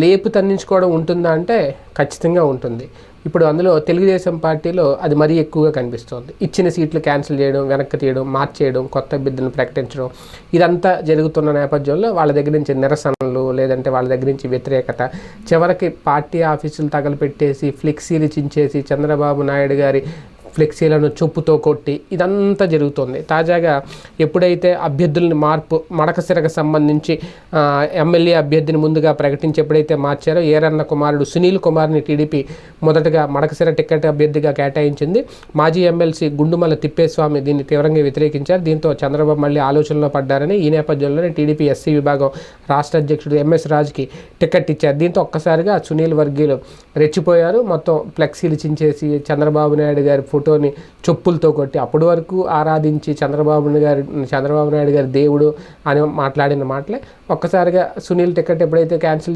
లేపు తన్నించుకోవడం ఉంటుందా అంటే ఖచ్చితంగా ఉంటుంది. ఇప్పుడు అందులో తెలుగుదేశం పార్టీలో అది మరీ ఎక్కువగా కనిపిస్తోంది. ఇచ్చిన సీట్లు క్యాన్సిల్ చేయడం వెనక్కి తీయడం మార్చేయడం కొత్త అభ్యర్థులను ప్రకటించడం ఇదంతా జరుగుతున్న నేపథ్యంలో వాళ్ళ దగ్గర నుంచి నిరసనలు లేదంటే వాళ్ళ దగ్గర నుంచి వ్యతిరేకత. చివరికి పార్టీ ఆఫీసులు తగలపెట్టేసి ఫ్లెక్సీలు చించేసి చంద్రబాబు నాయుడు గారి ఫ్లెక్సీలను చొప్పుతో కొట్టి ఇదంతా జరుగుతుంది. తాజాగా ఎప్పుడైతే అభ్యర్థులని మార్పు మడకసిరకు సంబంధించి ఎమ్మెల్యే అభ్యర్థిని ముందుగా ప్రకటించి ఎప్పుడైతే మార్చారో ఏరన్న కుమారుడు సునీల్ కుమార్ని టీడీపీ మొదటగా మడకసిర టికెట్ అభ్యర్థిగా కేటాయించింది. మాజీ ఎమ్మెల్సీ గుండుమల తిప్పేస్వామి దీన్ని తీవ్రంగా వ్యతిరేకించారు. దీంతో చంద్రబాబు మళ్ళీ ఆలోచనలో పడ్డారని ఈ నేపథ్యంలోనే టీడీపీ ఎస్సీ విభాగం రాష్ట్ర అధ్యక్షుడు ఎంఎస్ రాజ్కి టికెట్ ఇచ్చారు. దీంతో ఒక్కసారిగా సునీల్ వర్గీయులు రెచ్చిపోయారు. మొత్తం ఫ్లెక్సీలు చించేసి చంద్రబాబు నాయుడు గారి ఫోటోని చెప్పులతో కొట్టి అప్పటి వరకు ఆరాధించి చంద్రబాబు గారి చంద్రబాబు నాయుడు గారి దేవుడు అని మాట్లాడిన మాటలే. ఒక్కసారిగా సునీల్ టికెట్ ఎప్పుడైతే క్యాన్సిల్